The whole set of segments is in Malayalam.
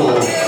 오.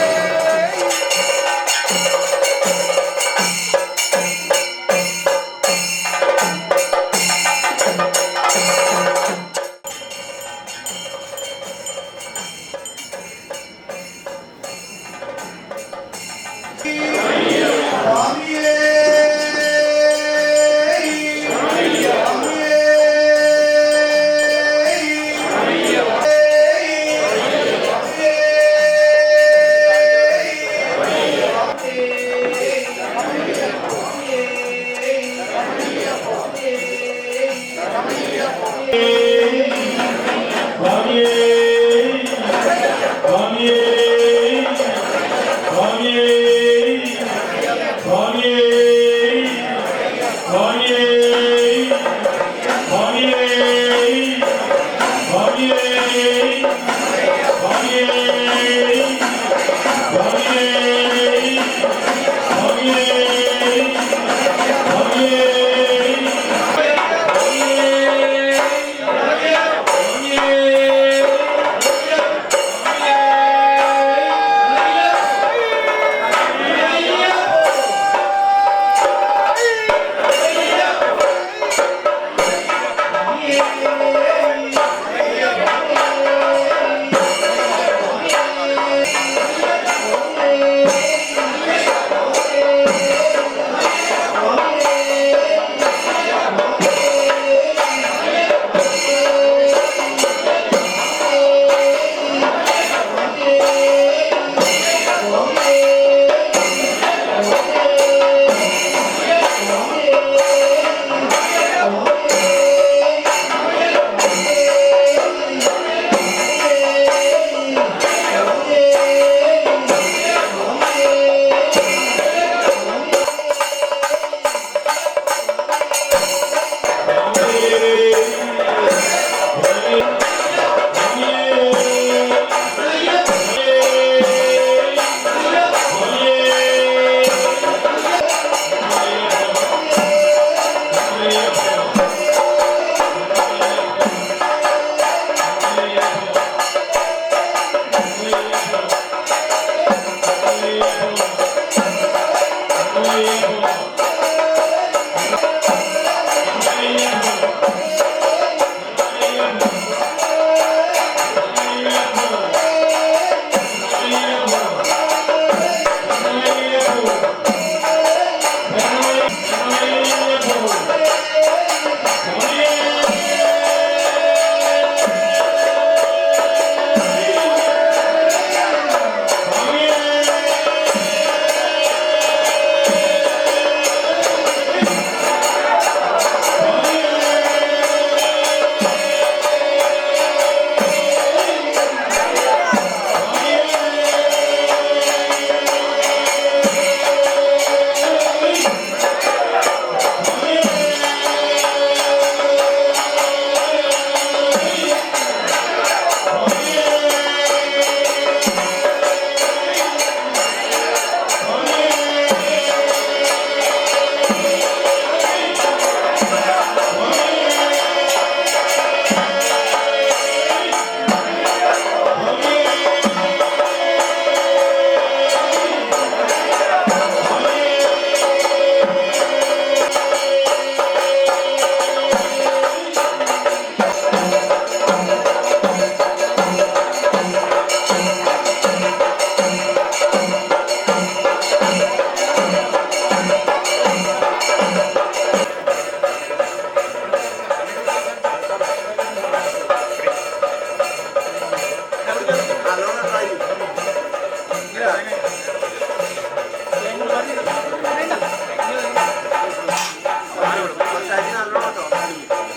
Oye. Senhor.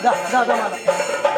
Da, da, da. ¡Vamos!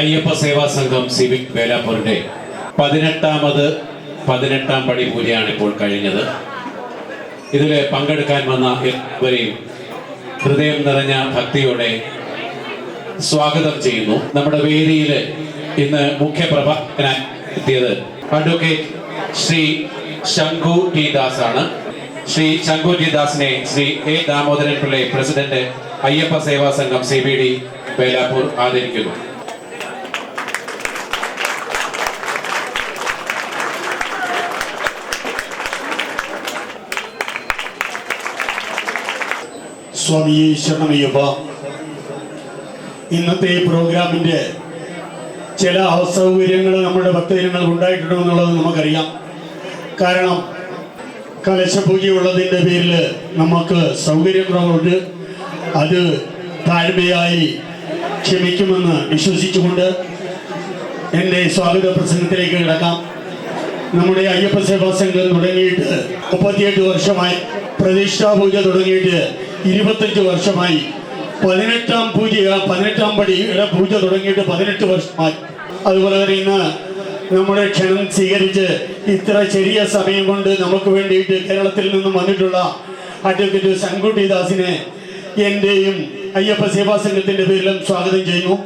Ayyappa Seva സംഘം സിവിക് വേലാപ്പൂരിന്റെ പതിനെട്ടാമത് പതിനെട്ടാം പടി പൂജയാണ് ഇപ്പോൾ കഴിഞ്ഞത്. ഇതിൽ പങ്കെടുക്കാൻ വന്ന എല്ലാവരെയും ഹൃദയം നിറഞ്ഞ ഭക്തിയോടെ സ്വാഗതം ചെയ്യുന്നു. നമ്മുടെ വേദിയിൽ ഇന്ന് മുഖ്യ അഡ്വക്കേറ്റ് ശ്രീ ശംഖു ടി ദാസ് ആണ് Shri Shankhu T ദാസിനെ Shri A Damodaran Pillai president Ayyappa Seva Sangham C B D വേലാപ്പൂർ ആദരിക്കുന്നു. സ്വാമി ശരണമയ്യപ്പ. ഇന്നത്തെ പ്രോഗ്രാമിന്റെ ചില അസൗകര്യങ്ങൾ നമ്മുടെ ഭക്തജനങ്ങൾ ഉണ്ടായിട്ടുണ്ടോ എന്നുള്ളത് നമുക്കറിയാം. കാരണം കലശപൂജയുള്ളതിന്റെ പേരിൽ നമുക്ക് സൗകര്യക്കുറവുണ്ട് അത് താഴ്മയായി ക്ഷമിക്കുമെന്ന് വിശ്വസിച്ചുകൊണ്ട് എന്റെ സ്വാഗത പ്രസംഗത്തിലേക്ക് കിടക്കാം. നമ്മുടെ അയ്യപ്പ സേവാ തുടങ്ങിയിട്ട് മുപ്പത്തിയെട്ട് വർഷമായി പ്രതിഷ്ഠാപൂജ തുടങ്ങിയിട്ട് ഇരുപത്തഞ്ച് വർഷമായി. പതിനെട്ടാം പൂജ പതിനെട്ടാം പടിയുടെ പൂജ തുടങ്ങിയിട്ട് പതിനെട്ട് വർഷമായി. അതുപോലെ തന്നെ ഇന്ന് നമ്മുടെ ക്ഷണം സ്വീകരിച്ച് ഇത്ര ചെറിയ സമയം കൊണ്ട് നമുക്ക് വേണ്ടിയിട്ട് കേരളത്തിൽ നിന്നും വന്നിട്ടുള്ള അഡ്വക്കേറ്റ് ശങ്കുട്ടി ദാസിനെ എന്റെയും അയ്യപ്പ സേവാ സംഘത്തിന്റെ പേരിലും സ്വാഗതം ചെയ്യുന്നു.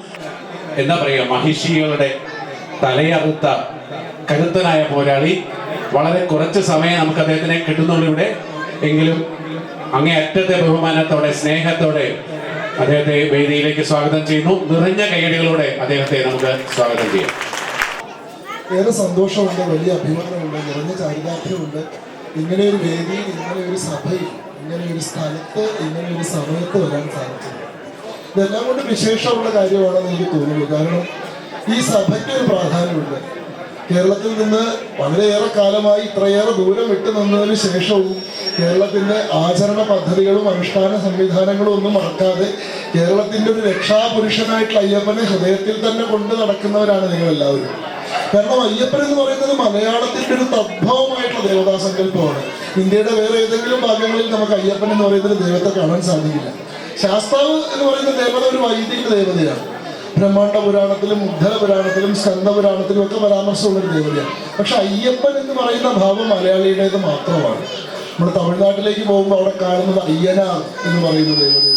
എന്താ പറയുക മഹിഷികളുടെ തലയറുത്ത കരുത്തനായ പോരാളി. വളരെ കുറച്ച് സമയം നമുക്ക് അദ്ദേഹത്തിനെ കിട്ടുന്നുള്ളൂ ഇവിടെ. എങ്കിലും അങ്ങേ അറ്റത്തെ ബഹുമാനത്തോടെ സ്നേഹത്തോടെ അദ്ദേഹത്തെ വേദിയിലേക്ക് സ്വാഗതം ചെയ്യുന്നു. നിറഞ്ഞ കൈയടികളോടെ അദ്ദേഹത്തെ നമുക്ക് സ്വാഗതം ചെയ്യാം. ഏറെ സന്തോഷമുണ്ട് വലിയ അഭിമാനമുണ്ട് നിറഞ്ഞ ചാരിതാർത്ഥ്യമുണ്ട്. ഇങ്ങനെ ഒരു വേദിയിൽ ഇങ്ങനെ ഒരു സഭയിൽ ഇങ്ങനെ ഒരു സ്ഥലത്ത് ഇങ്ങനെ ഒരു സമയത്ത് വരാൻ സാധിച്ചത്. ഇതെല്ലാം കൊണ്ട് വിശേഷമുള്ള കാര്യമാണെന്ന് എനിക്ക് തോന്നുന്നു. കാരണം ഈ സഭയ്ക്ക് ഒരു പ്രാധാന്യമുണ്ട്. കേരളത്തിൽ നിന്ന് വളരെയേറെ കാലമായി ഇത്രയേറെ ദൂരം വിട്ടു നിന്നതിന് ശേഷവും കേരളത്തിന്റെ ആചരണ പദ്ധതികളും അനുഷ്ഠാന സംവിധാനങ്ങളും ഒന്നും മറക്കാതെ കേരളത്തിന്റെ ഒരു രക്ഷാപുരുഷനായിട്ടുള്ള അയ്യപ്പനെ ഹൃദയത്തിൽ തന്നെ കൊണ്ട് നടക്കുന്നവരാണ് നിങ്ങളെല്ലാവരും. കാരണം അയ്യപ്പൻ എന്ന് പറയുന്നത് മലയാളത്തിന്റെ ഒരു തദ്ഭവമായിട്ടുള്ള ദേവതാ സങ്കല്പമാണ്. ഇന്ത്യയുടെ വേറെ ഏതെങ്കിലും ഭാഗങ്ങളിൽ നമുക്ക് അയ്യപ്പൻ എന്ന് പറയുന്ന ദൈവത്തെ കാണാൻ സാധിക്കില്ല. ശാസ്താവ് എന്ന് പറയുന്ന ദേവത ഒരു വൈദിക ദേവതയാണ്. ബ്രഹ്മാണ്ഡ പുരാണത്തിലും ഉദ്ധര പുരാണത്തിലും സ്കന്ദ പുരാണത്തിലും ഒക്കെ പരാമർശമുള്ളൊരു ദേവതയാണ്. പക്ഷെ അയ്യപ്പൻ എന്ന് പറയുന്ന ഭാവം മലയാളിയുടേത് മാത്രമാണ്. നമ്മൾ തമിഴ്നാട്ടിലേക്ക് പോകുമ്പോൾ അവിടെ കാണുന്നത് അയ്യനാർ എന്ന് പറയുന്ന ദേവതയാണ്.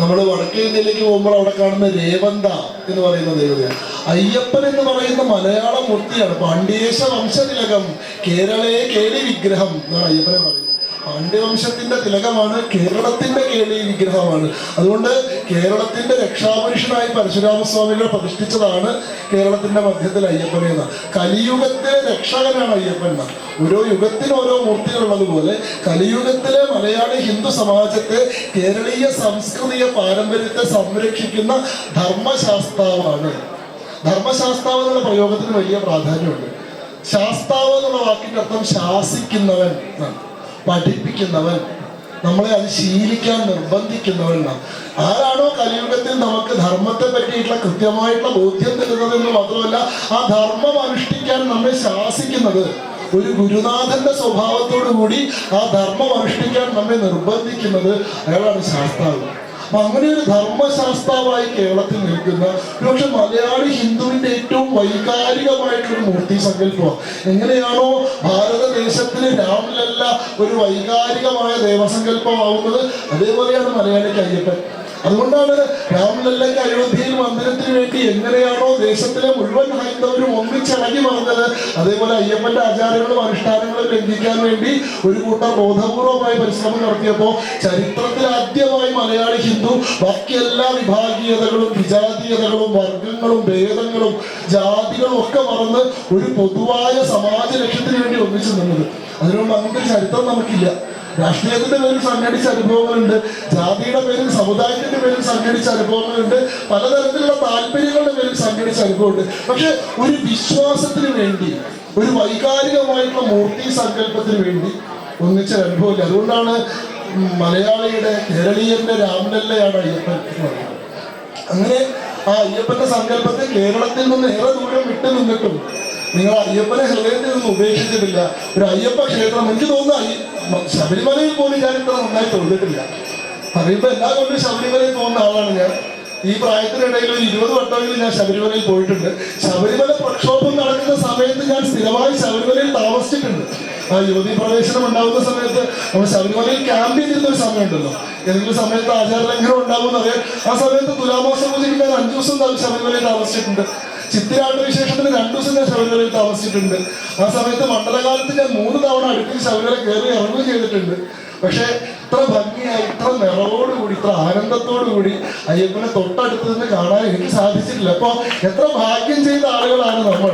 നമ്മൾ വടക്കേ ഇന്ത്യയിലേക്ക് പോകുമ്പോൾ അവിടെ കാണുന്ന രേവന്ത എന്ന് പറയുന്ന ദേവതയാണ്. അയ്യപ്പൻ എന്ന് പറയുന്ന മലയാള മൂർത്തിയാണ്. പാണ്ഡ്യേശ വംശതിലകം കേരളേ കേരി വിഗ്രഹം എന്നാണ് അയ്യപ്പനെ പറയുന്നത്. പാണ്ഡ്യവംശത്തിന്റെ തിലകമാണ് കേരളത്തിന്റെ കേളി വിഗ്രഹമാണ്. അതുകൊണ്ട് കേരളത്തിന്റെ രക്ഷാപുരുഷനായി പരശുരാമസ്വാമികളെ പ്രതിഷ്ഠിച്ചതാണ് കേരളത്തിന്റെ മധ്യത്തിൽ അയ്യപ്പനെ എന്ന. കലിയുഗത്തിലെ രക്ഷകനാണ് അയ്യപ്പൻ എന്ന. ഓരോ യുഗത്തിന് ഓരോ മൂർത്തികളുള്ളതുപോലെ കലിയുഗത്തിലെ മലയാളി ഹിന്ദു സമാജത്തെ കേരളീയ സംസ്കൃതിയെ പാരമ്പര്യത്തെ സംരക്ഷിക്കുന്ന ധർമ്മശാസ്താവാണ്. ധർമ്മശാസ്താവ് എന്നുള്ള പ്രയോഗത്തിന് വലിയ പ്രാധാന്യമുണ്ട്. ശാസ്താവ് എന്നുള്ള വാക്കിന്റെ അർത്ഥം ശാസിക്കുന്നവൻ എന്നാണ്. പഠിപ്പിക്കുന്നവൻ നമ്മളെ അത് ശീലിക്കാൻ നിർബന്ധിക്കുന്നവൻ ആരാണോ കലിയുഗത്തിൽ നമുക്ക് ധർമ്മത്തെ പറ്റിയിട്ടുള്ള കൃത്യമായിട്ടുള്ള ബോധ്യം തരുന്നത് എന്ന് മാത്രമല്ല ആ ധർമ്മം അനുഷ്ഠിക്കാൻ നമ്മെ ശാസിക്കുന്നത്. ഒരു ഗുരുനാഥന്റെ സ്വഭാവത്തോടു കൂടി ആ ധർമ്മം അനുഷ്ഠിക്കാൻ നമ്മെ നിർബന്ധിക്കുന്നത് അയാളാണ് ശാസ്താവ്. അങ്ങനെ ഒരു ധർമ്മശാസ്താവായി കേരളത്തിൽ നിൽക്കുന്ന പക്ഷെ മലയാളി ഹിന്ദുവിന്റെ ഏറ്റവും വൈകാരികമായിട്ടുള്ള മൂർത്തി സങ്കല്പമാണ് എങ്ങനെയാണോ ഭാരതദേശത്തിന് രാമനല്ല ഒരു വൈകാരികമായ ദേവസങ്കല്പമാവുന്നത്. അതേപോലെയാണ് മലയാളിക്ക് അയ്യപ്പൻ അതുകൊണ്ടാണ് രാമലല്ലയ്ക്ക് അയോധ്യയിൽ മന്ദിരത്തിന് വേണ്ടി എങ്ങനെയാണോ ദേശത്തിലെ മുഴുവൻ ഹൈന്ദവരും ഒന്നിച്ചിണങ്ങി പറഞ്ഞത് അതേപോലെ അയ്യപ്പന്റെ ആചാരങ്ങളും അനുഷ്ഠാനങ്ങളും ലംഘിക്കാൻ വേണ്ടി ഒരു കൂട്ടം ബോധപൂർവമായ പരിശ്രമം നടത്തിയപ്പോൾ ചരിത്രത്തിൽ ആദ്യമായി മലയാളി ഹിന്ദു ബാക്കി എല്ലാ വിഭാഗീയതകളും വിജാതീയതകളും വർഗങ്ങളും ഭേദങ്ങളും ജാതികളും ഒക്കെ മറന്ന് ഒരു പൊതുവായ സമാജ ലക്ഷ്യത്തിന് വേണ്ടി ഒന്നിച്ചു നിന്നത്. അതിനുള്ള ഒരു ചരിത്രം നമുക്കില്ല. രാഷ്ട്രീയത്തിന്റെ പേരിൽ സംഘടിച്ച അനുഭവങ്ങളുണ്ട് ജാതിയുടെ പേരിൽ സമുദായത്തിന്റെ പേരിൽ സംഘടിച്ച അനുഭവങ്ങളുണ്ട് പലതരത്തിലുള്ള താല്പര്യങ്ങളുടെ പേരിൽ സംഘടിച്ച അനുഭവമുണ്ട്. പക്ഷെ ഒരു വിശ്വാസത്തിന് വേണ്ടി ഒരു വൈകാരികമായിട്ടുള്ള മൂർത്തി സങ്കല്പത്തിന് വേണ്ടി ഒന്നിച്ച അനുഭവമില്ല. അതുകൊണ്ടാണ് മലയാളിയുടെ കേരളീയന്റെ രാമനല്ലയാണ് അയ്യപ്പൻ അങ്ങനെ ആ അയ്യപ്പന്റെ സങ്കല്പത്തെ കേരളത്തിൽ നിന്ന് ഏറെ ദൂരം വിട്ടു നിന്നിട്ടും നിങ്ങൾ അയ്യപ്പനെ ഹൃദയത്തിൽ നിന്ന് ഉപേക്ഷിച്ചിട്ടില്ല. ഒരു അയ്യപ്പ ക്ഷേത്രം എനിക്ക് തോന്നുന്നു ശബരിമലയിൽ പോലും ഞാൻ ഇത്ര നന്നായി തൊഴുതിട്ടില്ല. പറയുമ്പോ എല്ലാ കൊണ്ടും ശബരിമലയിൽ പോകുന്ന ആളാണ് ഞാൻ. ഈ പ്രായത്തിനിടയിൽ ഒരു ഇരുപത് വട്ടമെങ്കിലും ഞാൻ ശബരിമലയിൽ പോയിട്ടുണ്ട്. ശബരിമല പ്രക്ഷോഭം നടക്കുന്ന സമയത്ത് ഞാൻ സ്ഥിരമായി ശബരിമലയിൽ താമസിച്ചിട്ടുണ്ട്. ആ യുവതി പ്രവേശനം ഉണ്ടാകുന്ന സമയത്ത് നമ്മൾ ശബരിമലയിൽ ക്യാമ്പ് ചെയ്തിരുന്ന ഒരു സമയമുണ്ടല്ലോ. ഏതെങ്കിലും സമയത്ത് ആചാരലംഘനം ഉണ്ടാകുമെന്ന് അറിയാം. ആ സമയത്ത് തുലാമാസം പൂജയ്ക്ക് ഞാൻ അഞ്ചു ദിവസം ശബരിമലയിൽ താമസിച്ചിട്ടുണ്ട്. ചിത്തിരാണ്ട് വിശേഷത്തിന് രണ്ടു ദിവസം ഞാൻ ശബരിമലയിൽ താമസിച്ചിട്ടുണ്ട്. ആ സമയത്ത് മണ്ഡലകാലത്ത് ഞാൻ മൂന്ന് തവണ അടുപ്പിൽ ശബരിമല കയറി ഇറങ്ങുകയും ചെയ്തിട്ടുണ്ട്. പക്ഷേ ഇത്ര ഭംഗിയായി ഇത്ര നിറവോടുകൂടി ഇത്ര ആനന്ദത്തോടുകൂടി അയ്യപ്പനെ തൊട്ടടുത്ത് തന്നെ കാണാൻ എനിക്ക് സാധിച്ചിട്ടില്ല. അപ്പൊ എത്ര ഭാഗ്യം ചെയ്ത ആളുകളാണ് നമ്മൾ.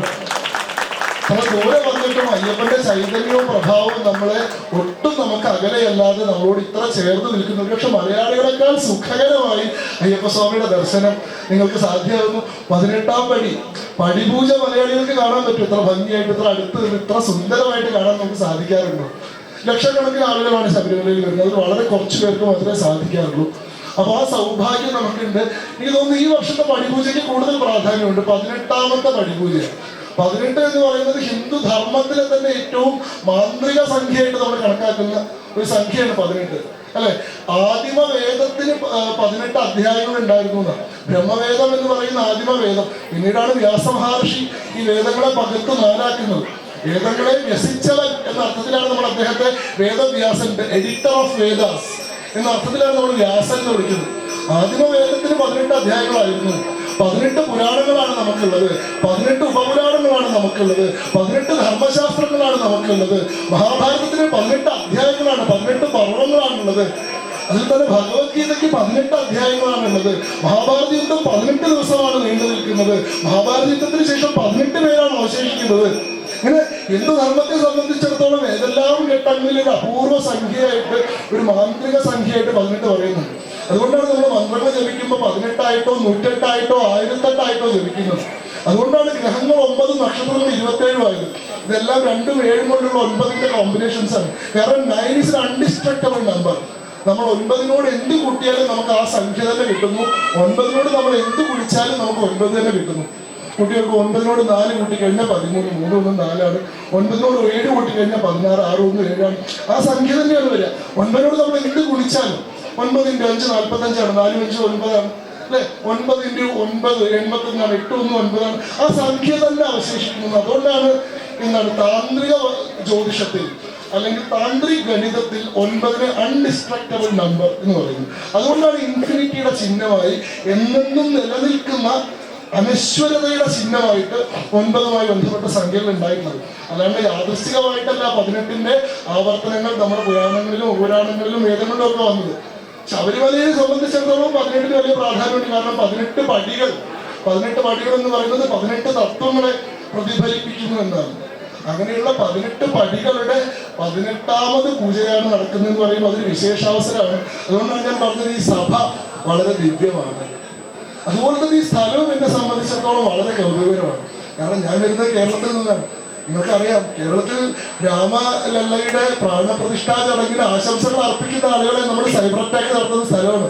അത്ര ദൂരെ വന്നിട്ടും അയ്യപ്പന്റെ ചൈതന്യവും പ്രഭാവവും നമ്മളെ ഒട്ടും നമുക്ക് അകലെയല്ലാതെ നമ്മളോട് ഇത്ര ചേർന്ന് നിൽക്കുന്നു. പക്ഷെ മലയാളികളെക്കാൾ സുഖകരമായി അയ്യപ്പ സ്വാമിയുടെ ദർശനം നിങ്ങൾക്ക് സാധ്യമാകുന്നു. പതിനെട്ടാം പടി. പടിപൂജ മലയാളികൾക്ക് കാണാൻ പറ്റും. ഇത്ര ഭംഗിയായിട്ട് ഇത്ര അടുത്ത് ഇത്ര സുന്ദരമായിട്ട് കാണാൻ നമുക്ക് സാധിക്കാറുണ്ടോ. ലക്ഷക്കണക്കിന് ആളുകളാണ് ശബരിമലയിൽ വരുന്നത്. വളരെ കുറച്ച് പേർക്ക് മാത്രമേ സാധിക്കാറുള്ളൂ. അപ്പൊ ആ സൗഭാഗ്യം നമുക്കുണ്ട്. എനിക്ക് തോന്നുന്നു ഈ വർഷത്തെ പടിപൂജയ്ക്ക് കൂടുതൽ പ്രാധാന്യമുണ്ട്. പതിനെട്ടാമത്തെ പടിപൂജയാണ്. പതിനെട്ട് എന്ന് പറയുന്നത് ഹിന്ദു ധർമ്മത്തിലെ തന്നെ ഏറ്റവും മാന്ത്രിക സംഖ്യയായിട്ട് നമ്മൾ കണക്കാക്കുന്ന ഒരു സംഖ്യയാണ് പതിനെട്ട്. അല്ലെ? ആദിമ വേദത്തിന് പതിനെട്ട് അധ്യായങ്ങൾ ഉണ്ടായിരുന്നു ബ്രഹ്മവേദം എന്ന് പറയുന്ന ആദിമ വേദം പിന്നീടാണ് വ്യാസമഹർഷി ഈ വേദങ്ങളെ പകർത്ത് നാലാക്കുന്നത്. വേദങ്ങളെ വ്യസിച്ചവൻ എന്ന അർത്ഥത്തിലാണ് നമ്മൾ അദ്ദേഹത്തെ വേദവ്യാസൻ എഡിറ്റർ ഓഫ് വേദാസ് എന്ന അർത്ഥത്തിലാണ് നമ്മൾ വ്യാസൻ എന്ന് വിളിക്കുന്നത്. ആദിമ വേദത്തിന് പതിനെട്ട് അധ്യായങ്ങളായിരുന്നു. പതിനെട്ട് പുരാണങ്ങളാണ് നമുക്കുള്ളത്. പതിനെട്ട് ഉപപുരാണങ്ങളാണ് നമുക്കുള്ളത്. പതിനെട്ട് ധർമ്മശാസ്ത്രങ്ങളാണ് നമുക്കുള്ളത്. മഹാഭാരതത്തിന് പതിനെട്ട് അധ്യായങ്ങളാണ് പതിനെട്ട് പർവങ്ങളാണുള്ളത് അതിൽ തന്നെ ഭഗവത്ഗീതയ്ക്ക് പതിനെട്ട് അധ്യായങ്ങളാണ് ഉള്ളത് മഹാഭാരത യുദ്ധം പതിനെട്ട് ദിവസമാണ് നീണ്ടു നിൽക്കുന്നത്. മഹാഭാരത യുദ്ധത്തിന് ശേഷം പതിനെട്ട് പേരാണ് അവശേഷിക്കുന്നത്. ഇങ്ങനെ ഹിന്ദു ധർമ്മത്തെ സംബന്ധിച്ചിടത്തോളം ഏതെല്ലാം ഘട്ടങ്ങളിൽ ഒരു അപൂർവ സംഖ്യയായിട്ട് ഒരു മാന്ത്രിക സംഖ്യയായിട്ട് പതിനെട്ട് പറയുന്നുണ്ട്. അതുകൊണ്ടാണ് നമ്മൾ മന്ത്രങ്ങൾ ജപിക്കുമ്പോൾ പതിനെട്ടായിട്ടോ നൂറ്റെട്ടായിട്ടോ ആയിരത്തെട്ടായിട്ടോ ജപിക്കുന്നത്. അതുകൊണ്ടാണ് ഗ്രഹങ്ങൾ ഒമ്പത് നക്ഷത്രങ്ങൾ ഇരുപത്തേഴും ആയത്. ഇതെല്ലാം രണ്ടും ഏഴും കൊണ്ടുള്ള ഒൻപതിന്റെ കോമ്പിനേഷൻസ് ആണ്. കാരണം നയൻ ഇസ് അൺഡിസ്ട്രക്റ്റബിൾ നമ്പർ നമ്മൾ ഒൻപതിനോട് എന്ത് കൂട്ടിയാലും നമുക്ക് ആ സംഖ്യ തന്നെ കിട്ടുന്നു. ഒൻപതിനോട് നമ്മൾ എന്ത് കുടിച്ചാലും നമുക്ക് ഒൻപത് തന്നെ കിട്ടുന്നു. കുട്ടികൾക്ക് ഒൻപതിനോട് നാല് കൂട്ടി കഴിഞ്ഞാൽ പതിമൂന്ന് മൂന്ന് ഒന്നും നാലാണ്. ഒൻപതിനോട് ഏഴ് കൂട്ടി കഴിഞ്ഞാൽ പതിനാറ് ആറ് ഒന്ന് ഏഴാണ്. ആ സംഖ്യ തന്നെയാണ് വരിക. ഒൻപതിനോട് നമ്മൾ എന്ത് ഗുണിച്ചാലും ഒൻപത് ഇന്റു അഞ്ച് നാൽപ്പത്തഞ്ചാണ് നാല് അഞ്ച് ഒൻപതാണ്. അല്ലെ? ഒൻപത് ഇന്റു ഒൻപത് എൺപത്തഞ്ചാണ് എട്ട് ഒന്ന് ഒൻപതാണ്. ആ സംഖ്യ തന്നെ അവശേഷിക്കുന്നത് അതുകൊണ്ടാണ് എന്താണ് താന്ത്രിക ജ്യോതിഷത്തിൽ അല്ലെങ്കിൽ താന്ത്രി ഗണിതത്തിൽ ഒൻപതിന് അൺഡിസ്ട്രക്റ്റബിൾ നമ്പർ എന്ന് പറയുന്നത്. അതുകൊണ്ടാണ് ഇൻഫിനിറ്റിയുടെ ചിഹ്നമായി എന്നെന്നും നിലനിൽക്കുന്ന അനശ്വരതയുടെ ചിഹ്നമായിട്ട് ഒൻപതുമായി ബന്ധപ്പെട്ട സംഖ്യകൾ ഉണ്ടായിട്ടുള്ളത് അല്ലാണ്ട് യാദൃശ്ചികമായിട്ടല്ല പതിനെട്ടിന്റെ ആവർത്തനങ്ങൾ നമ്മുടെ പുരാണങ്ങളിലും ഉപുരാണങ്ങളിലും വേദങ്ങളിലും ഒക്കെ വന്നത്. ശബരിമലയെ സംബന്ധിച്ചിടത്തോളം പതിനെട്ടിന് വലിയ പ്രാധാന്യമുണ്ട്. കാരണം പതിനെട്ട് പടികൾ പതിനെട്ട് പടികൾ എന്ന് പറയുന്നത് പതിനെട്ട് തത്വങ്ങളെ പ്രതിഫലിപ്പിക്കുന്നു എന്നാണ്. അങ്ങനെയുള്ള പതിനെട്ട് പടികളുടെ പതിനെട്ടാമത് പൂജയാണ് നടക്കുന്നത് എന്ന് പറയുമ്പോൾ അതൊരു വിശേഷാവസരമാണ്. അതുകൊണ്ടാണ് ഞാൻ പറഞ്ഞത് ഈ സഭ വളരെ ദിവ്യമാണ്. അതുപോലെ തന്നെ ഈ സ്ഥലവും എന്നെ സംബന്ധിച്ചിടത്തോളം വളരെ ഗൗരവകരമാണ്. കാരണം ഞാൻ വരുന്നത് കേരളത്തിൽ നിന്നാണ്. നിങ്ങൾക്കറിയാം കേരളത്തിൽ രാമലല്ലയുടെ പ്രാണപ്രതിഷ്ഠാ ചടങ്ങിന് ആശംസകൾ അർപ്പിക്കുന്ന ആളുകളെ നമ്മൾ സൈബർ അറ്റാക്ക് നടത്തുന്ന സ്ഥലമാണ്.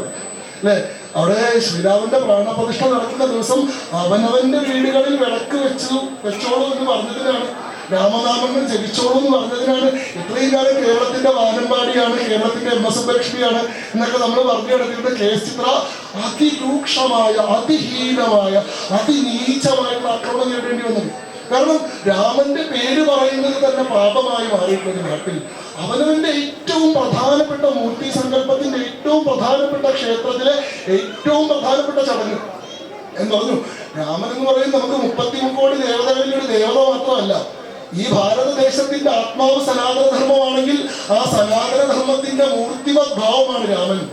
അല്ലെ? അവിടെ ശ്രീരാമന്റെ പ്രാണപ്രതിഷ്ഠ നടക്കുന്ന ദിവസം അവനവന്റെ വീടുകളിൽ വിളക്ക് വെച്ചു വെച്ചോളൂ എന്ന് പറഞ്ഞതിനാണ്. രാമനാമങ്ങൾ ജപിച്ചോളൂ എന്ന് പറഞ്ഞതിനാണ് ഇത്രയും കാലം കേരളത്തിന്റെ വാനമ്പാടിയാണ് കേരളത്തിന്റെ എം എസ് ലക്ഷ്മിയാണ് എന്നൊക്കെ നമ്മൾ പറഞ്ഞു കെ ചിത്ര അതിരൂക്ഷമായ അതിഹീനമായ അതിനീചമായിട്ടുള്ള ആക്രമണം നേരിടേണ്ടി വന്നത്. കാരണം രാമന്റെ പേര് പറയുന്നത് തന്നെ പാപമായി മാറിയിട്ടുള്ള നാട്ടിൽ. അവനവന്റെ ഏറ്റവും പ്രധാനപ്പെട്ട മൂർത്തി സങ്കല്പത്തിന്റെ ഏറ്റവും പ്രധാനപ്പെട്ട ക്ഷേത്രത്തിലെ ഏറ്റവും പ്രധാനപ്പെട്ട ചടങ്ങ് എന്ന് പറഞ്ഞു. രാമൻ എന്ന് പറയുന്നത് നമുക്ക് മുപ്പത്തി കോടി ദേവതകളിൽ ഒരു ദേവത മാത്രമല്ല. ഈ ഭാരതദേശത്തിന്റെ ആത്മാവ് സനാതന ധർമ്മമാണെങ്കിൽ ആ സനാതന ധർമ്മത്തിന്റെ മൂർത്തിമത് ഭാവമാണ് രാമൻ.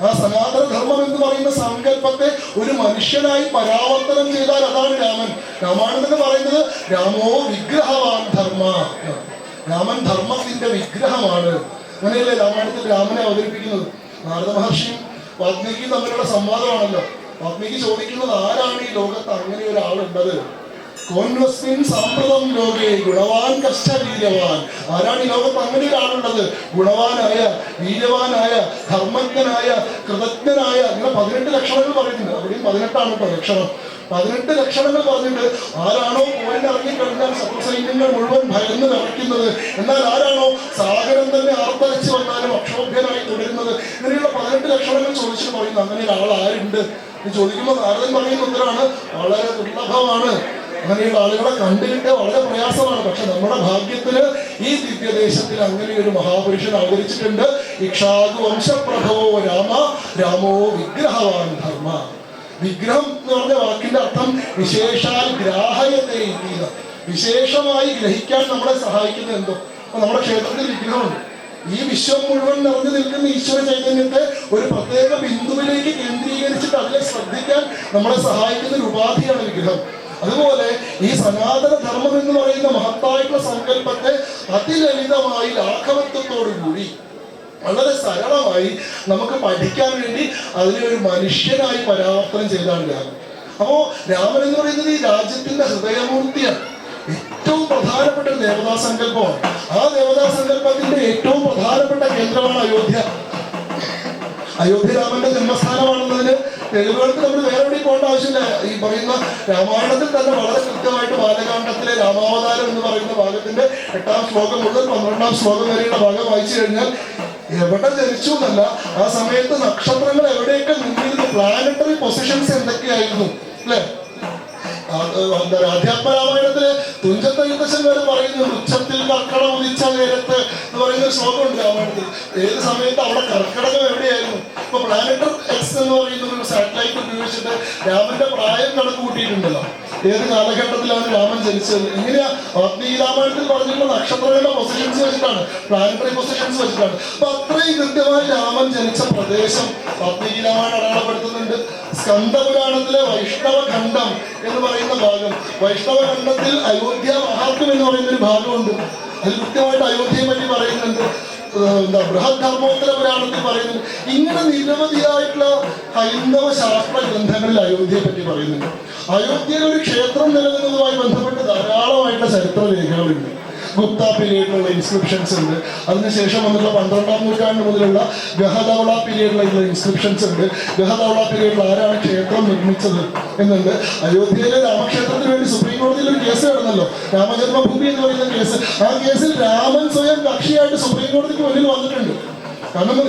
ആ സനാതന ധർമ്മം എന്ന് പറയുന്ന സങ്കല്പത്തെ ഒരു മനുഷ്യനായി പരാവർത്തനം ചെയ്താൽ അതാണ് രാമൻ. രാമായണത്തിന് പറയുന്നത് രാമോ വിഗ്രഹവാൻ ധർമ്മ. രാമൻ ധർമ്മത്തിന്റെ വിഗ്രഹമാണ്. അങ്ങനെയല്ലേ രാമായണത്തിൽ രാമനെ അവതരിപ്പിക്കുന്നത്? നാരദ മഹർഷിയും വാത്മീകിയും തമ്മിലുള്ള സംവാദമാണല്ലോ. വാത്മീകി ചോദിക്കുന്നത് ആരാണ് ഈ ലോകത്ത് അങ്ങനെ ഒരാളുണ്ടത്? സാമ്പ്രതം ലോകേ ഗുണവാൻ കഷ്ടവീര്യവാൻ. ആരാണ് ഈ ലോകത്ത് അങ്ങനെ ഒരാളുള്ളത് ഗുണവാനായ വീര്യവാനായ ധർമ്മജ്ഞനായ കൃതജ്ഞനായ ഇങ്ങനെ പതിനെട്ട് ലക്ഷണങ്ങൾ പറയുന്നുണ്ട്. അവിടെയും പതിനെട്ടാണ് കേട്ടോ ലക്ഷണം. പതിനെട്ട് ലക്ഷണങ്ങൾ പറഞ്ഞിട്ട് ആരാണോ പോയിന്റ് ഇറങ്ങിക്കഴിഞ്ഞാൽ ശത്രുസൈന്യങ്ങൾ മുഴുവൻ ഭയന്ന് നിറയ്ക്കുന്നത്. എന്നാൽ ആരാണോ സാഗരം തന്നെ ആർത്തരച്ച് വന്നാലും അക്ഷോഭ്യനായി തുടരുന്നത്? ഇങ്ങനെയുള്ള പതിനെട്ട് ലക്ഷണങ്ങൾ ചോദിച്ചു പറയുന്നു അങ്ങനെ ഒരാൾ ആരുണ്ട് ചോദിക്കുമ്പോൾ നാരദൻ പറയുന്ന ഉത്തരമാണ് വളരെ ദുർലഭമാണ്. അങ്ങനെയുള്ള ആളുകളെ കണ്ടുകിട്ട് വളരെ പ്രയാസമാണ്. പക്ഷെ നമ്മുടെ ഭാഗ്യത്തിൽ ഈ ദിവ്യദേശത്തിൽ അങ്ങനെ ഒരു മഹാപുരുഷൻ അവതരിച്ചിട്ടുണ്ട്. ഇക്ഷാദു വംശപ്രഭവോ രാമ രാമോ വിഗ്രഹവാൻ ധർമ്മ. വിഗ്രഹം എന്ന് പറഞ്ഞ വാക്കിന്റെ അർത്ഥം വിശേഷാൽ ഗ്രാഹയത്തെ വിശേഷമായി ഗ്രഹിക്കാൻ നമ്മളെ സഹായിക്കുന്നത് എന്തോ? അപ്പൊ നമ്മുടെ ക്ഷേത്രത്തിൽ വിഗ്രഹമുണ്ട്. ഈ വിശ്വം മുഴുവൻ നിറഞ്ഞു നിൽക്കുന്ന ഈശ്വര ചൈതന്യത്തെ ഒരു പ്രത്യേക ബിന്ദുവിലേക്ക് കേന്ദ്രീകരിച്ചിട്ട് അതിനെ ശ്രദ്ധിക്കാൻ നമ്മളെ സഹായിക്കുന്ന ഒരു ഉപാധിയാണ് വിഗ്രഹം. അതുപോലെ ഈ സനാതന ധർമ്മം എന്ന് പറയുന്ന മഹത്തായിട്ടുള്ള സങ്കല്പത്തെ അതിലളിതമായി ലാഘവത്വത്തോടു കൂടി വളരെ സരളമായി നമുക്ക് പഠിക്കാൻ വേണ്ടി അതിനെ ഒരു മനുഷ്യനായി പരാവർത്തനം ചെയ്താണ് രാമൻ. അപ്പോ രാമൻ എന്ന് പറയുന്നത് ഈ രാജ്യത്തിന്റെ ഹൃദയമൂർത്തിയാണ്. ഏറ്റവും പ്രധാനപ്പെട്ട ദേവതാ സങ്കല്പമാണ്. ആ ദേവതാ സങ്കല്പത്തിന്റെ ഏറ്റവും പ്രധാനപ്പെട്ട കേന്ദ്രമാണ് അയോധ്യ. അയോധ്യ രാമന്റെ ജന്മസ്ഥാനമാണെന്നതിന് തെളിവുകൾക്ക് നമ്മൾ വേറെ എവിടെയും പോകേണ്ട ആവശ്യമില്ല. ഈ പറയുന്ന രാമായണത്തിൽ തന്നെ വളരെ കൃത്യമായിട്ട് ബാലകാന്ഡത്തിലെ രാമാവതാരം എന്ന് പറയുന്ന ഭാഗത്തിന്റെ എട്ടാം ശ്ലോകം മുതൽ പന്ത്രണ്ടാം ശ്ലോകം വരെയുള്ള ഭാഗം വായിച്ചു കഴിഞ്ഞാൽ എവിടെ ജനിച്ചു എന്നല്ല ആ സമയത്ത് നക്ഷത്രങ്ങൾ എവിടെയൊക്കെ നിന്നിരുന്നു? പ്ലാനറ്ററി പൊസിഷൻസ് എന്തൊക്കെയായിരുന്നു? അല്ലേ? എന്താ തുഞ്ചത്ത യുദ്ധശങ്കർ വരെ വൃക്ഷത്തിൽ കർക്കടം ഉദിച്ച നേരത്ത് എന്ന് പറയുന്ന ഒരു ശ്ലോകമുണ്ട് രാമായണത്തിൽ. ഏത് സമയത്ത് അവിടെ കർക്കടകം എവിടെയായിരുന്നു? ഇപ്പൊ പ്ലാനറ്റർ എക്സ് എന്ന് പറയുന്ന ഒരു സാറ്റലൈറ്റ് ഉപയോഗിച്ചിട്ട് രാമന്റെ പ്രായം കണക്ക് കൂട്ടിയിട്ടുണ്ടല്ലോ ഏത് കാലഘട്ടത്തിലാണ് രാമൻ ജനിച്ചത്? എങ്ങനെയാ ആത്മീയ രാമായണത്തിൽ പറഞ്ഞിട്ടുള്ള നക്ഷത്രങ്ങളുടെ പൊസിഷൻസ് വെച്ചിട്ടാണ് പ്ലാനറ്ററി പൊസിഷൻസ് വെച്ചിട്ടാണ്. അപ്പൊ അത്രയും കൃത്യമായി രാമൻ ജനിച്ച പ്രദേശം ആത്മീയ രാമായണം അടയാളപ്പെടുത്തുന്നുണ്ട്. സ്കന്ദപുരാണത്തിലെ വൈഷ്ണവ ഖണ്ഡം എന്ന് പറയുന്ന ഭാഗം. വൈഷ്ണവ ഖണ്ഡത്തിൽ അയോധ്യ മഹാത്മ്യം എന്ന് പറയുന്ന ഒരു ഭാഗമുണ്ട്. അതിൽ കൃത്യമായിട്ട് അയോധ്യയെ പറ്റി പറയുന്നുണ്ട്. എന്താ ബൃഹത് ധർമ്മോത്തര പുരാണത്തിൽ പറയുന്നുണ്ട്. ഇങ്ങനെ നിരവധിയായിട്ടുള്ള ഹൈന്ദവ ശാസ്ത്ര ഗ്രന്ഥങ്ങളിൽ അയോധ്യയെ പറ്റി പറയുന്നുണ്ട്. അയോധ്യയിൽ ഒരു ക്ഷേത്രം നിലനിന്നതുമായി ബന്ധപ്പെട്ട് ധാരാളമായിട്ടുള്ള ചരിത്ര രേഖകളുണ്ട് ഗുപ്ത പീരീഡിലുള്ള ഇൻസ്ക്രിപ്ഷൻസ് ഉണ്ട്. അതിനുശേഷം വന്നിട്ടുള്ള പന്ത്രണ്ടാം നൂറ്റാണ്ട് മുതലുള്ള ഗഹദൗള പീരീഡിലുള്ള ഇൻസ്ക്രിപ്ഷൻസ് ഉണ്ട്. ഗഹദൗള പീരീഡിൽ ആരാണ് ക്ഷേത്രം നിർമ്മിച്ചത് എന്നുണ്ട്. അയോധ്യയിലെ രാമക്ഷേത്രത്തിന് വേണ്ടി സുപ്രീം കോടതിയിൽ ഒരു കേസ് കിടന്നല്ലോ രാമജന്മഭൂമി എന്ന് പറയുന്ന കേസ് ആ കേസിൽ രാമൻ സ്വയം കക്ഷിയായിട്ട് സുപ്രീം കോടതിക്ക് മുന്നിൽ വന്നിട്ടുണ്ട്. കാരണം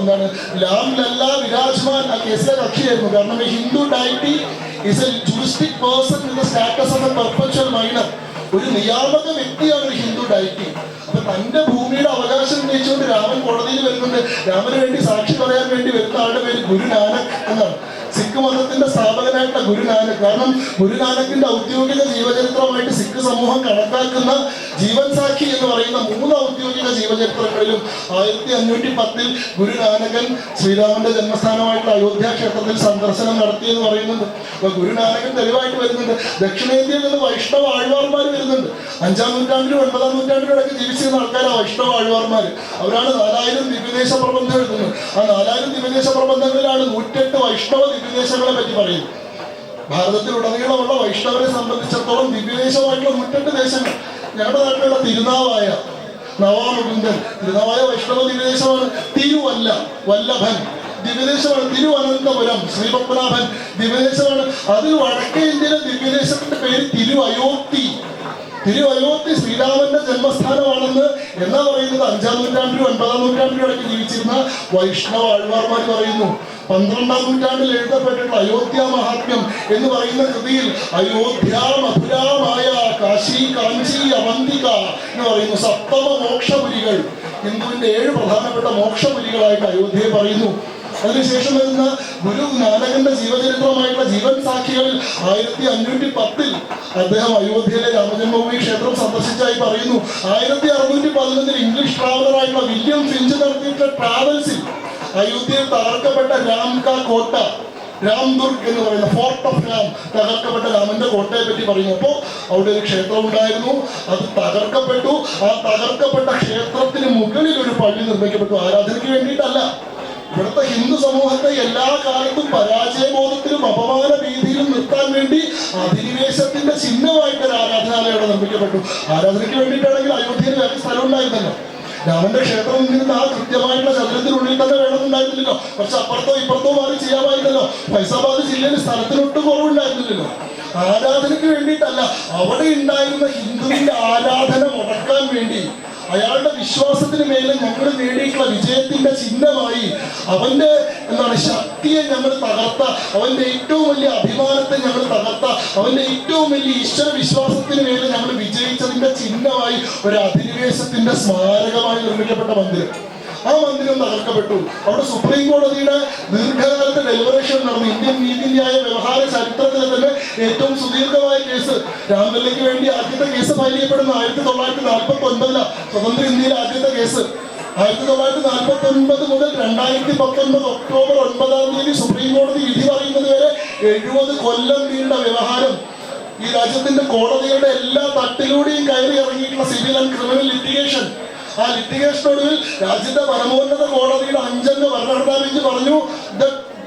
എന്താണ് ലാം ലല്ല വിരാജ്മാൻ ആ കേസിലെ കക്ഷിയായിരുന്നു. കാരണം Hindu deity is a juristic person in the status of a perpetual minor ഒരു നിയാമക വ്യക്തിയാണ് ഒരു ഹിന്ദു ഡൈറ്റി. അപ്പൊ തന്റെ ഭൂമിയുടെ അവകാശം ഉന്നയിച്ചുകൊണ്ട് രാമൻ കോടതിയിൽ വരുന്നുണ്ട്. രാമന് വേണ്ടി സാക്ഷി പറയാൻ വേണ്ടി വരുന്ന ആളുടെ പേര് ഗുരു നാനക് എന്നാണ്. സിഖ് മതത്തിന്റെ സ്ഥാപകനായിട്ടുള്ള ഗുരു നാനക് കാരണം ഗുരു നാനക്കിന്റെ ഔദ്യോഗിക ജീവചരിത്രമായിട്ട് സിഖ് സമൂഹം കണക്കാക്കുന്ന ജീവൻ സാക്ഷി എന്ന് പറയുന്ന മൂന്ന് ഔദ്യോഗിക ജീവചരിത്രങ്ങളിലും ആയിരത്തി അഞ്ഞൂറ്റി പത്തിൽ ഗുരു നാനകൻ ശ്രീരാമന്റെ ജന്മസ്ഥാനമായിട്ടുള്ള അയോധ്യ ക്ഷേത്രത്തിൽ സന്ദർശനം നടത്തി എന്ന് പറയുന്നുണ്ട്. അപ്പൊ ഗുരു നാനകൻ തെളിവായിട്ട് വരുന്നുണ്ട്. ദക്ഷിണേന്ത്യയിൽ നിന്ന് വൈഷ്ണവ ആഴ്വാർമാർ വരുന്നുണ്ട്. അഞ്ചാം നൂറ്റാണ്ടിലും ഒൻപതാം നൂറ്റാണ്ടിലും ഇടയ്ക്ക് ജീവിച്ചിരുന്ന ആൾക്കാരാണ് വൈഷ്ണവ ആഴ്വാർമാർ അവരാണ് നാലായിരം ദിവ്യദേശ പ്രബന്ധം എഴുതുന്നത്. ആ നാലായിരം ദിവ്യദേശ പ്രബന്ധങ്ങളിലാണ് നൂറ്റെട്ട് വൈഷ്ണവ ദിവ്യദേശങ്ങളെ പറ്റി പറയുന്നത്. ഭാരതത്തിലുടനീളമുള്ള വൈഷ്ണവരെ സംബന്ധിച്ചിടത്തോളം ദിവ്യദേശമായിട്ടുള്ള നൂറ്റെട്ട് ദേശങ്ങൾ. ഞങ്ങളുടെ നാട്ടിലുള്ള തിരുനാവായ നവാമുകുന്ദൻ തിരുനാവായ വൈഷ്ണവ ദിവ്യദേശമാണ് തിരുവല്ല വല്ലഭൻ. ദിവ്യദേശമാണ് തിരുവനന്തപുരം ശ്രീപത്മനാഭൻ. ദിവ്യദേശമാണ് അതിൽ വടക്കേ ഇന്ത്യയിലെ ദിവ്യദേശത്തിന്റെ പേര് തിരുവയോത്തി തിരുവയോത്തി ശ്രീരാമന്റെ ജന്മസ്ഥാനമാണെന്ന് എന്നാ പറയുന്നത്? അഞ്ചാം നൂറ്റാണ്ടിലും ഒൻപതാം നൂറ്റാണ്ടിലും ഇടയ്ക്ക് ജീവിച്ചിരുന്ന വൈഷ്ണവ ആഴ്വാർമാർ പറയുന്നു. പന്ത്രണ്ടാം നൂറ്റാണ്ടിൽ എഴുതപ്പെട്ടിട്ടുള്ള അയോധ്യ മഹാത്മ്യം എന്ന് പറയുന്ന കൃതിയിൽ അയോധ്യ മധുരാമായ കാശി കാഞ്ചി അവന്തിക എന്ന് പറയുന്നു. സപ്തമ മോക്ഷപുരികൾ. ഹിന്ദുവിന്റെ ഏഴ് പ്രധാനപ്പെട്ട മോക്ഷപുരികളായിട്ട് അയോധ്യയെ പറയുന്നു. അതിനുശേഷം വരുന്ന ഗുരു നാനകന്റെ ജീവചരിത്രമായിട്ടുള്ള ജീവൻ സാക്ഷികളിൽ ആയിരത്തി അഞ്ഞൂറ്റി പത്തിൽ അദ്ദേഹം അയോധ്യയിലെ രാമജന്മഭൂമി ക്ഷേത്രം സന്ദർശിച്ചായി പറയുന്നു. ആയിരത്തി അറുന്നൂറ്റി പതിനൊന്നിൽ ഇംഗ്ലീഷ് ട്രാവലറായിട്ടുള്ള വില്യം ഫിഞ്ച് നടത്തിയിട്ടുള്ള ട്രാവൽസിൽ അയോധ്യയിൽ തകർക്കപ്പെട്ട രാംകാ കോട്ട രാംദുർഗ് എന്ന് പറയുന്ന ഫോർട്ട് ഓഫ് രാം തകർക്കപ്പെട്ട രാമന്റെ കോട്ടയെ പറ്റി പറയുന്നു. അപ്പോൾ അവിടെ ഒരു ക്ഷേത്രം ഉണ്ടായിരുന്നു. അത് തകർക്കപ്പെട്ടു. ആ തകർക്കപ്പെട്ട ക്ഷേത്രത്തിന് മുകളിൽ ഒരു പള്ളി നിർമ്മിക്കപ്പെട്ടു. ആരാധനയ്ക്ക് വേണ്ടിയിട്ടല്ല. ഇവിടുത്തെ ഹിന്ദു സമൂഹത്തെ എല്ലാ കാലത്തും പരാജയബോധത്തിലും അപമാന ഭീതിയിലും നിർത്താൻ വേണ്ടി അധിനിവേശത്തിന്റെ ചിഹ്നമായിട്ട് ഒരു ആരാധനാലയം അവിടെ നിർമ്മിക്കപ്പെട്ടു. ആരാധനയ്ക്ക് വേണ്ടിയിട്ടാണെങ്കിൽ അയോധ്യയിൽ വേറെ സ്ഥലം ഉണ്ടായിരുന്നല്ലോ രാമന്റെ ക്ഷേത്രം നിന്നിരുന്ന ആ കൃത്യമായിട്ടുള്ള ചതുരത്തിനുള്ളിൽ തന്നെ വേണമെന്നുണ്ടായിരുന്നില്ലല്ലോ. പക്ഷെ അപ്പുറത്തോ ഇപ്പുറത്തോ മാറി ചെയ്യാമായിരുന്നല്ലോ. ഫൈസാബാദ് ജില്ലയിൽ സ്ഥലത്തിനൊട്ടും കുറവുണ്ടായിരുന്നില്ലല്ലോ. ആരാധനയ്ക്ക് വേണ്ടിയിട്ടല്ല അവിടെ ഉണ്ടായിരുന്ന ഹിന്ദുവിന്റെ ആരാധന മുടക്കാൻ വേണ്ടി അയാളുടെ വിശ്വാസത്തിന് മേലെ ഞങ്ങൾ നേടിയിട്ടുള്ള വിജയത്തിന്റെ ചിഹ്നമായി അവന്റെ എന്താണ് ശക്തിയെ ഞങ്ങൾ തകർത്ത അവന്റെ ഏറ്റവും വലിയ അഭിമാനത്തെ ഞങ്ങൾ തകർത്ത അവന്റെ ഏറ്റവും വലിയ ഈശ്വര വിശ്വാസത്തിന് മേലെ ഞങ്ങൾ വിജയിച്ചതിന്റെ ചിഹ്നമായി ഒരു അധിനിവേശത്തിന്റെ സ്മാരകമായി നിർമ്മിക്കപ്പെട്ട മന്ദിരം. ആ മന്ദിരം തകർക്കപ്പെട്ടു അവിടെ സുപ്രീം കോടതിയുടെ ദീർഘകാലത്തെ ഡെലിബറേഷൻ നടന്നു. ഇന്ത്യൻ നീതിന്യായ വ്യവഹാര ചരിത്രത്തിലെ തന്നെ ഏറ്റവും സുദീർഘമായ കേസ്. രാംലല്ലയ്ക്ക് വേണ്ടി ആദ്യത്തെ കേസ് ഫയൽ ചെയ്യപ്പെടുന്ന ആയിരത്തി തൊള്ളായിരത്തി നാൽപ്പത്തി ഒൻപതിലാണ് സ്വതന്ത്ര ഇന്ത്യയിലെ ആദ്യത്തെ കേസ്. ആയിരത്തി തൊള്ളായിരത്തി നാൽപ്പത്തി ഒൻപത് മുതൽ രണ്ടായിരത്തി പത്തൊൻപത് ഒക്ടോബർ ഒൻപതാം തീയതി സുപ്രീം കോടതി വിധി പറയുന്നത് വരെ എഴുപത് കൊല്ലം നീണ്ട വ്യവഹാരം. ഈ രാജ്യത്തിന്റെ കോടതികളുടെ എല്ലാ തട്ടിലൂടെയും കയറി ഇറങ്ങിയിട്ടുള്ള സിവിൽ ആൻഡ് ക്രിമിനൽ ലിറ്റിഗേഷൻ ആ ലിറ്റിഗേഷനൊടുവിൽ രാജ്യത്തെ പരമോന്നത കോടതിയുടെ അഞ്ചെന്ന് ഭരണഘടനാ പറഞ്ഞു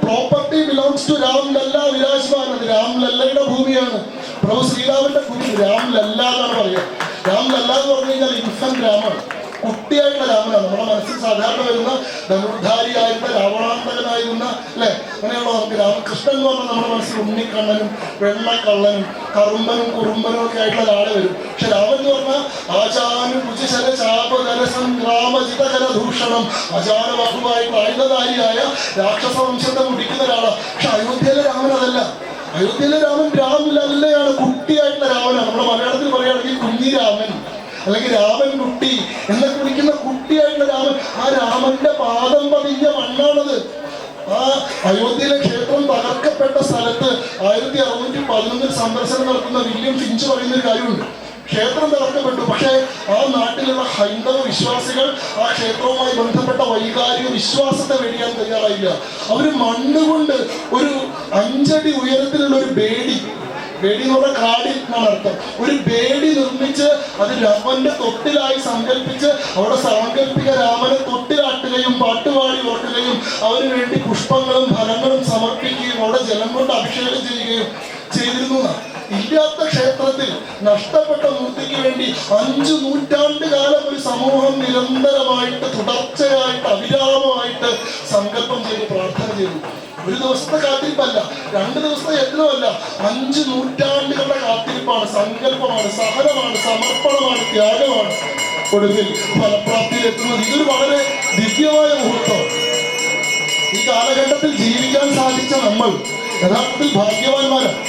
property belongs to Ram Lalla Virajman അത് രാം ലല്ലയുടെ ഭൂമിയാണ്. പ്രഭു ശ്രീരാമന്റെ ഭൂമി രാം ലല്ല എന്നാണ് പറയുക. രാം ലല്ല എന്ന് പറഞ്ഞു കഴിഞ്ഞാൽ ഇൻഫന്റ് രാമാണ് കുട്ടിയായിട്ടുള്ള രാമനാണ് നമ്മുടെ മനസ്സിൽ സാധാരണ വരുന്ന ധനുർധാരിയായിട്ടുള്ള അല്ലെ അങ്ങനെയുള്ള നമുക്ക് രാമകൃഷ്ണൻ എന്ന് പറഞ്ഞാൽ നമ്മുടെ മനസ്സിൽ ഉണ്ണിക്കണ്ണനും വെള്ളക്കള്ളനും കറുമ്പനും കുറുമ്പനും ഒക്കെ ആയിട്ടുള്ള ഒരാളെ വരും. പക്ഷെ രാമൻ എന്ന് പറഞ്ഞാൽ ആചാരം കുചിശല ചാപകര സംഗ്രാമജിതകര ദൂഷണം ആചാരബാഹുവായിട്ടുള്ള ആയുധധാരിയായ രാക്ഷസ വംശത്തെ മുടിക്കുന്ന ഒരാളാണ് പക്ഷെ അയോധ്യയിലെ രാമൻ അതല്ല. അയോധ്യയിലെ രാമൻ രാമലല്ലയാണ് കുട്ടിയായിട്ടുള്ള രാമനാണ് നമ്മുടെ മലയാളത്തിൽ പറയുകയാണെങ്കിൽ കുഞ്ഞി രാമൻ അല്ലെങ്കിൽ രാമൻ കുട്ടി എന്നൊക്കെ വിളിക്കുന്ന കുട്ടിയായിട്ടുള്ള രാമൻ. ആ രാമന്റെ പാദം പതിഞ്ഞ മണ്ണാണത്. ആ അയോധ്യയിലെ ക്ഷേത്രം തകർക്കപ്പെട്ട സ്ഥലത്ത് ആയിരത്തി അറുന്നൂറ്റി പതിനൊന്നിൽ സന്ദർശനം നടത്തുന്ന വില്യം ഫിഞ്ച് പറയുന്ന ഒരു കാര്യമുണ്ട്. ക്ഷേത്രം തകർക്കപ്പെട്ടു. പക്ഷേ ആ നാട്ടിലുള്ള ഹൈന്ദവ വിശ്വാസികൾ ആ ക്ഷേത്രവുമായി ബന്ധപ്പെട്ട വൈകാരിക വിശ്വാസത്തെ വെടിയാൻ തയ്യാറായില്ല. അവർ മണ്ണുകൊണ്ട് ഒരു അഞ്ചടി ഉയരത്തിലുള്ള ഒരു ബേഡി ബേഡി എന്ന് പറഞ്ഞാൽ കാടി എന്നാണ് അർത്ഥം. ഒരു ബേഡി അത് രാമന്റെ തൊട്ടിലായി സങ്കല്പിച്ച് അവിടെ സാങ്കല്പിക രാമനെ തൊട്ടിലാട്ടുകയും പാട്ടുപാടി ഓർക്കുകയും അവന് വേണ്ടി പുഷ്പങ്ങളും ഫലങ്ങളും സമർപ്പിക്കുകയും അവിടെ ജലം കൊണ്ട് അഭിഷേകം ചെയ്യുകയും ചെയ്തിരുന്നു എന്നാണ്. ഇല്ലാത്ത ക്ഷേത്രത്തിൽ നഷ്ടപ്പെട്ട മൂർത്തിക്ക് വേണ്ടി അഞ്ചു നൂറ്റാണ്ട് കാലം ഒരു സമൂഹം നിരന്തരമായിട്ട് തുടർച്ചയായിട്ട് അവിരാമമായിട്ട് സങ്കല്പം ചെയ്ത് പ്രാർത്ഥന ചെയ്തു. ഒരു ദിവസത്തെ കാത്തിരിപ്പല്ല രണ്ട് ദിവസത്തെ യജ്ഞമല്ല അഞ്ച് നൂറ്റാണ്ടുകളുടെ കാത്തിരിപ്പാണ്. സങ്കല്പമാണ് സഹനമാണ് സമർപ്പണമാണ് ത്യാഗമാണ്. ഒടുവിൽ ഫലപ്രാപ്തിയിലെത്തുന്നത് ഇതൊരു വളരെ ദിവ്യമായ മുഹൂർത്തം. ഈ കാലഘട്ടത്തിൽ ജീവിക്കാൻ സാധിച്ച നമ്മൾ യഥാർത്ഥത്തിൽ ഭാഗ്യവാന്മാരാണ്.